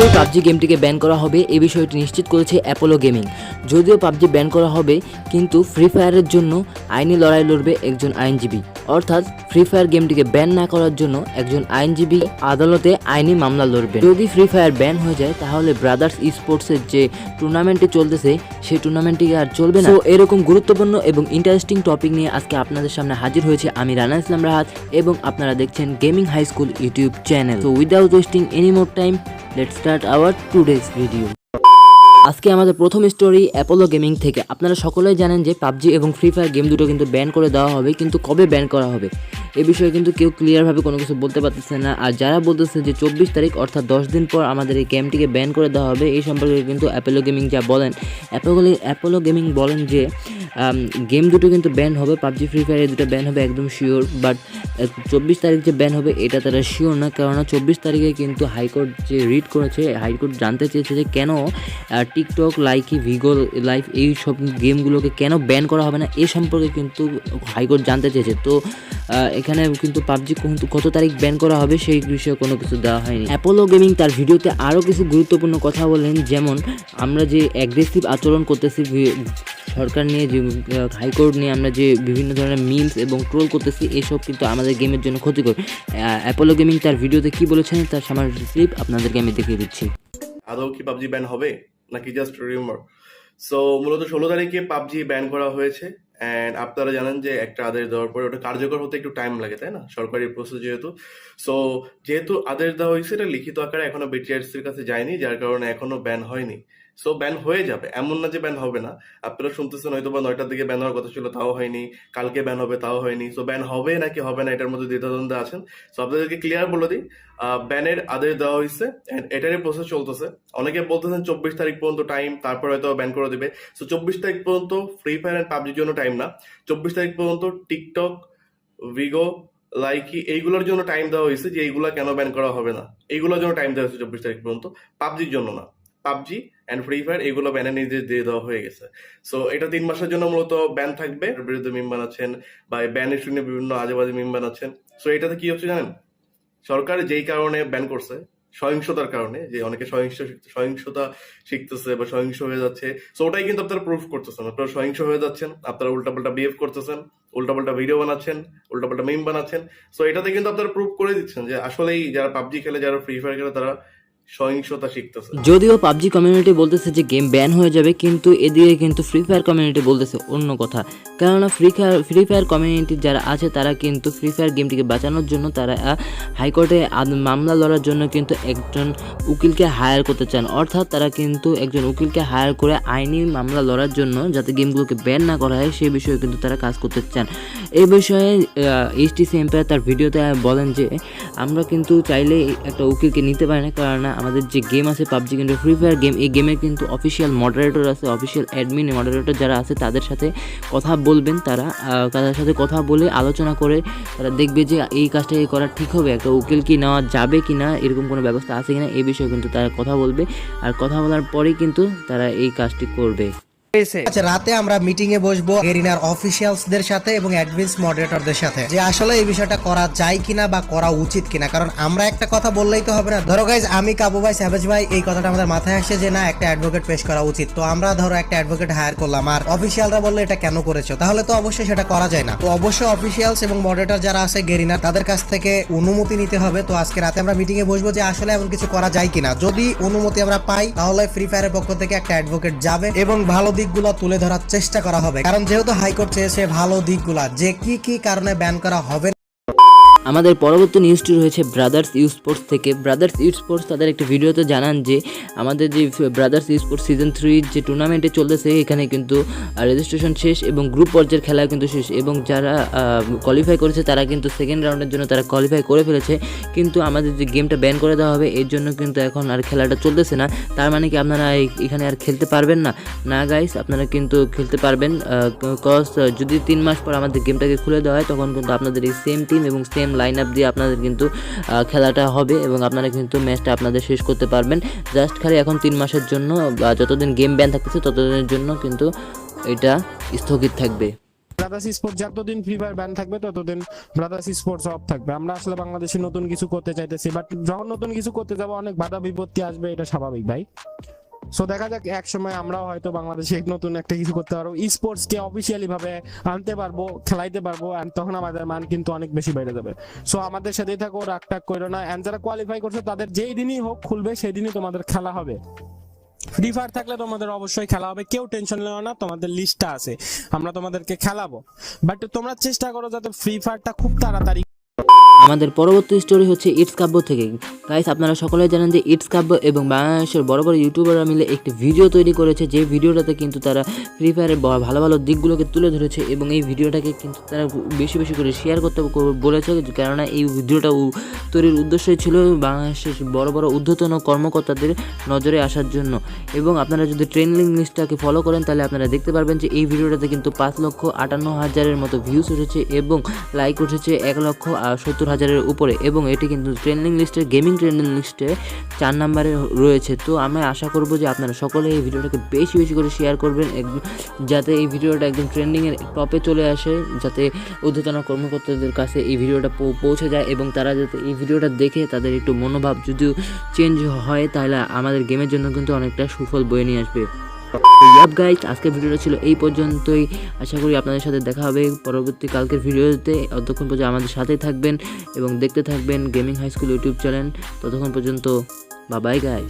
শীঘ্রই PUBG গেমটিকে ban করা হবে এই বিষয়টি নিশ্চিত করেছে অ্যাপোলো গেমিং যদিও পাবজি ব্যান করা হবে, কিন্তু ফ্রি ফায়ারের জন্য আইনি লড়াই লড়বে একজন আইনজীবী। অর্থাৎ ফ্রি ফায়ার গেমটিকে ব্যান না করার জন্য একজন আইনজীবী আদালতে আইনি মামলা লড়বে। যদি ফ্রি ফায়ার ব্যান হয়ে যায় তাহলে ব্রাদার্স স্পোর্টসের যে টুর্নামেন্টটি চলতেছে সেই টুর্নামেন্টটি আর চলবে না। তো এরকম গুরুত্বপূর্ণ এবং ইন্টারেস্টিং টপিক নিয়ে আজকে আপনাদের সামনে হাজির হয়েছে আমি রানা ইসলাম রাহাত এবং আপনারা দেখছেন gaming high school YouTube channel তো without wasting any more time let's start our today's video আজকে আমাদের প্রথম স্টোরি অ্যাপোলো গেমিং থেকে। আপনারা সকলেই জানেন যে পাবজি এবং ফ্রি ফায়ার গেম দুটো কিন্তু ব্যান করে দেওয়া হবে, কিন্তু কবে ব্যান করা হবে? এ বিষয়ে কিন্তু কেউ ক্লিয়ারভাবে কোনো কিছু বলতে পারতেছে না। আর যারা বলতেছে যে চব্বিশ তারিখ, অর্থাৎ দশ দিন পর আমাদের এই গেমটিকে ব্যান করে দেওয়া হবে, এই সম্পর্কে কিন্তু অ্যাপোলো গেমিং যা বলেন অ্যাপোলো অ্যাপোলো গেমিং বলেন যে গেম দুটো কিন্তু ব্যান হবে পাবজি ফ্রি ফায়ার দুটো ব্যান হবে, একদম শিওর বাট চব্বিশ তারিখ যে ব্যান হবে, এটা তারা শিওর না, কেননা চব্বিশ তারিখে কিন্তু হাইকোর্ট যে রিড করেছে, হাইকোর্ট জানতে চেয়েছে যে কেন টিকটক লাইকি ভিগো লাইফ এই সব গেমগুলোকে কেন ব্যান করা হবে না, এ সম্পর্কে কিন্তু হাইকোর্ট জানতে চেয়েছে। তো এখানে কিন্তু পাবজি কত তারিখ ব্যান করা হবে, সেই বিষয়ে কোনো কিছু দেওয়া হয়নি। অ্যাপোলো গেমিং তার ভিডিওতে আরও কিছু গুরুত্বপূর্ণ কথা বলেন, যেমন, আমরা যে অ্যাগ্রেসিভ আচরণ করতেছি সরকার নিয়ে যে হাইকোর্ট নিয়ে আমরা যে বিভিন্ন ধরনের মিমস এবং ট্রোল করতেছি, এসব কিন্তু আমাদের গেমের জন্য ক্ষতিকর। অ্যাপোলো গেমিং তার ভিডিওতে কি বলেছেন, তার সামান্য ক্লিপ আপনাদেরকে আমি দেখিয়ে দিচ্ছি। আদৌ কি পাবজি ব্যান হবে? নাকি জাস্ট রিউমার সো মূলত ষোলো তারিখে পাবজি ব্যান করা হয়েছে অ্যান্ড আপনারা জানেন যে একটা আদেশ দেওয়ার পরে ওটা কার্যকর হতে একটু টাইম লাগে, তাই না? সরকারি প্রসেস যেহেতু। সো যেহেতু আদেশ দেওয়া হয়েছে, এটা লিখিত আকারে এখনও বিটিআরসির কাছে যায়নি, যার কারণে এখনও ব্যান হয়নি। সো ব্যান হয়ে যাবে। এমন না যে ব্যান হবে না। আপনারা শুনতেছেন হয়তো বা নয়টার দিকে ব্যান হওয়ার কথা ছিল, তাও হয়নি। কালকে ব্যান হবে, তাও হয়নি। সো ব্যান হবে নাকি হবে না, এটার মধ্যে দ্বিধাদ্বন্দ্বে আছেন। সো আপনাদেরকে ক্লিয়ার বলে দিই ব্যানের আদেশ দেওয়া হয়েছে এটারই প্রসেস চলতেছে। অনেকে বলতেছেন চব্বিশ তারিখ পর্যন্ত টাইম তারপর হয়তো ব্যান করে দিবে। সো চব্বিশ তারিখ পর্যন্ত ফ্রি ফায়ার অ্যান্ড পাবজির জন্য টাইম না। চব্বিশ তারিখ পর্যন্ত টিকটক ভিগো লাইকি এইগুলোর জন্য টাইম দেওয়া হয়েছে যে এইগুলা কেন ব্যান করা হবে না। এইগুলোর জন্য টাইম দেওয়া হয়েছে চব্বিশ তারিখ পর্যন্ত। পাবজির জন্য না। পাবজি অ্যান্ড ফ্রি ফায়ার এগুলো ব্যানের নির্দেশ দিয়ে দেওয়া হয়ে গেছে। সো এটা তিন মাসের জন্য মূলত ব্যান থাকবে। বিরুদ্ধে মিম বানাচ্ছেন বা ব্যান ইস্যু নিয়ে বিভিন্ন আজেবাজে মিম বানাচ্ছেন সো এটাতে কি হচ্ছে জানেন? সরকার যেই কারণে ব্যান করছে, সহিংসতার কারণে, যে অনেকে সহিংস সহিংসতা শিখতেছে বা সহিংস হয়ে যাচ্ছে সো ওটাই কিন্তু আপনারা প্রুফ করতেছেন। আপনারা সহিংস হয়ে যাচ্ছেন, আপনারা উল্টাপাল্টা বিহেভ করতেছেন, উল্টাপাল্টা ভিডিও বানাচ্ছেন, উল্টাপাল্টা মিম বানাচ্ছেন। সো এটাতে কিন্তু আপনারা প্রুফ করে দিচ্ছেন যে আসলেই যারা পাবজি খেলে, যারা ফ্রি ফায়ার খেলে, তারা সহিংসতা শিখতেছে। যদিও পাবজি কমিউনিটি বলতেছে যে গেম ব্যান হয়ে যাবে, কিন্তু এদিকে কিন্তু ফ্রি ফায়ার কমিউনিটি বলতেছে অন্য কথা। কেননা free fire free fire community যারা আছে, তারা কিন্তু ফ্রি ফায়ার গেমটিকে বাঁচানোর জন্য তারা হাইকোর্টে মামলা লড়ার জন্য কিন্তু একজন উকিলকে হায়ার করতে চান। অর্থাৎ তারা কিন্তু একজন উকিলকে হায়ার করে আইনি মামলা লড়ার জন্য যাতে গেমগুলোকে ব্যান না করা হয় সেই বিষয়ে কিন্তু তারা কাজ করতে চান। এই বিষয়ে এইচটিসি এম্পায়ার তার ভিডিওতে বলেন যে, আমরা কিন্তু চাইলে একটা উকিলকে নিতে পারি না কারণ আমাদের যে গেম আছে পাবজি কিন্তু ফ্রি ফায়ার গেম এই গেমের কিন্তু অফিসিয়াল মডারেটর আছে অফিসিয়াল অ্যাডমিন মডারেটর যারা আছে, তাদের সাথে কথা বলবেন তারা। তাদের সাথে কথা বলে আলোচনা করে তারা দেখবে যে এই কাজটা করা ঠিক হবে, একটা উকিল কি নেওয়া যাবে কি না এরকম কোনো ব্যবস্থা আছে কি না এই বিষয়ে কিন্তু তারা কথা বলবে। আর কথা বলার পরেই কিন্তু তারা এই কাজটি করবে। আচ্ছা রাতে আমরা মিটিং এ বসবো এরিনার অফিসিয়ালসদের সাথে এবং মডারেটরদের সাথে। যে আসলে এই বিষয়টা করা যায় কিনা বা করা উচিত কিনা। কারণ আমরা একটা কথা বললেই তো হবে না। ধরো গাইজ আমি কাবু ভাই ভাই, এই কথাটা আমাদের মাথায় আসে যে, না, একটা অ্যাডভোকেট পেশ করা উচিত। তো আমরা ধরো একটা অ্যাডভোকেট হায়ার করলাম। আর অফিসিয়ালরা এটা কেন করেছ? তাহলে তো অবশ্যই সেটা করা যায় না। তো অবশ্যই অফিসিয়ালস এবং মডারেটর যারা আছে, গেরিনা, তাদের কাছ থেকে অনুমতি নিতে হবে। তো আজকে রাতে আমরা মিটিং এ বসবো যে, আসলে এমন কিছু করা যায় কিনা। যদি অনুমতি আমরা পাই, তাহলে ফ্রি ফায়ারের পক্ষ থেকে একটা অ্যাডভোকেট যাবে এবং ভালো দিকগুলো তুলে ধরার চেষ্টা করা হবে। কারণ যেহেতু হাইকোর্ট চেয়েছে ভালো দিকগুলা, যে কি কি কারণে ব্যান করা হবে আমাদের পরবর্তী নিউজটি রয়েছে ব্রাদার্স ইউ স্পোর্টস থেকে। ব্রাদার্স ইউ স্পোর্টস তাদের একটি ভিডিওতে জানান যে, আমাদের যে ব্রাদার্স ইউ স্পোর্টস সিজন থ্রির যে টুর্নামেন্টে চলতেছে, এখানে কিন্তু রেজিস্ট্রেশন শেষ এবং গ্রুপ পর্যায়ের খেলা কিন্তু শেষ। এবং যারা কোয়ালিফাই করেছে, তারা কিন্তু সেকেন্ড রাউন্ডের জন্য তারা কোয়ালিফাই করে ফেলেছে। কিন্তু আমাদের যে গেমটা ব্যান করে দেওয়া হবে, এর জন্য কিন্তু এখন আর খেলাটা চলতেছে না। তার মানে কি আপনারা এখানে আর খেলতে পারবেন না? না গাইস আপনারা কিন্তু খেলতে পারবেন কজ যদি তিন মাস পর আমাদের গেমটাকে খুলে দেওয়া হয়, তখন কিন্তু আপনাদের এই সেম টিম এবং সেম লাইন আপ দিয়ে আপনাদের কিন্তু খেলাটা হবে এবং আপনারা কিন্তু ম্যাচটা আপনাদের শেষ করতে পারবেন। জাস্ট খালি এখন তিন মাসের জন্য, বা যতদিন গেম ব্যান থাকতেছে ততদিনের জন্য কিন্তু এটা স্থগিত থাকবে। ব্রাদার্স স্পোর্টস যতদিন ফ্রি ফায়ার ব্যান থাকবে, ততদিন ব্রাদার্স স্পোর্টস অফ থাকবে। আমরা আসলে বাংলাদেশে নতুন কিছু করতে চাইতেছি বাট যখন নতুন কিছু করতে যাব, অনেক বাধা বিপত্তি আসবে, এটা স্বাভাবিক ভাই। সো দেখা যাক, এক সময় আমরাও হয়তো বাংলাদেশে নতুন একটা কিছু করতে পারব। স্পোর্টস কে অফিসিয়ালি ভাবে আনতে পারব, খেলাইতে পারব, and তখন আমাদের মান কিন্তু অনেক বেশি বেড়ে যাবে। সো আমাদের সাথেই থাকো, রাগ টাগ করো না। এন্ড যারা কোয়ালিফাই করছে, তাদের যেই দিনই হোক খুলবে, সেই দিনই তোমাদের খেলা হবে। ফ্রি ফায়ার থাকলে তোমাদের অবশ্যই খেলা হবে। কেউ টেনশন নেও না, তোমাদের লিস্টটা আছে। আমরা তোমাদেরকে খেলাবো। বাট তোমরা চেষ্টা করো যাতে ফ্রি ফায়ারটা খুব তাড়াতাড়ি আমাদের পরবর্তী স্টোরি হচ্ছে ইটস কাব্য থেকে। গাইস আপনারা সকলে জানেন যে ইটস কাব্য এবং বাংলাদেশের বড় বড় ইউটিউবাররা মিলে একটি ভিডিও তৈরি করেছে, যে ভিডিওটাতে কিন্তু তারা ফ্রি ফায়ারের ভালো ভালো দিকগুলোকে তুলে ধরেছে এবং এই ভিডিওটাকে কিন্তু তারা বেশি বেশি করে শেয়ার করতে বলেছে, কেননা এই ভিডিওটা তৈরির উদ্দেশ্যই ছিল বাংলাদেশের বড় বড় ঊর্ধ্বতন কর্মকর্তাদের নজরে আসার জন্য। এবং আপনারা যদি ট্রেন্ডিং লিস্টটাকে ফলো করেন, তাহলে আপনারা দেখতে পারবেন যে এই ভিডিওটাতে কিন্তু পাঁচ লক্ষ আটান্ন হাজারের মতো ভিউজ উঠেছে এবং লাইক উঠেছে এক লক্ষ সত্তর হাজারের উপরে এবং এটি কিন্তু ট্রেন্ডিং লিস্টে গেমিং ট্রেন্ডিং লিস্টে চার নম্বরে রয়েছে। তো আমি আশা করব যে আপনারা সকলে এই ভিডিওটাকে বেশি বেশি করে শেয়ার করবেন যাতে এই ভিডিওটা একদম ট্রেন্ডিংয়ের টপে চলে আসে, যাতে ঊর্ধ্বতন কর্মকর্তাদের কাছে এই ভিডিওটা পৌঁছে যায় এবং তারা যাতে এই ভিডিওটা দেখে তাদের একটু মনোভাব যদিও চেঞ্জ হয়, তাহলে আমাদের গেমের জন্য কিন্তু অনেকটা সুফল বয়ে নিয়ে আসবে। ইয়াপ গাইজ আজকের ভিডিওটা ছিল এই পর্যন্তই। আশা করি আপনাদের সাথে দেখা হবে পরবর্তী কালকের ভিডিওতে অতক্ষণ পর্যন্ত আমাদের সাথেই থাকবেন এবং দেখতে থাকবেন gaming high school YouTube channel ততক্ষণ পর্যন্ত বা বাই গাইজ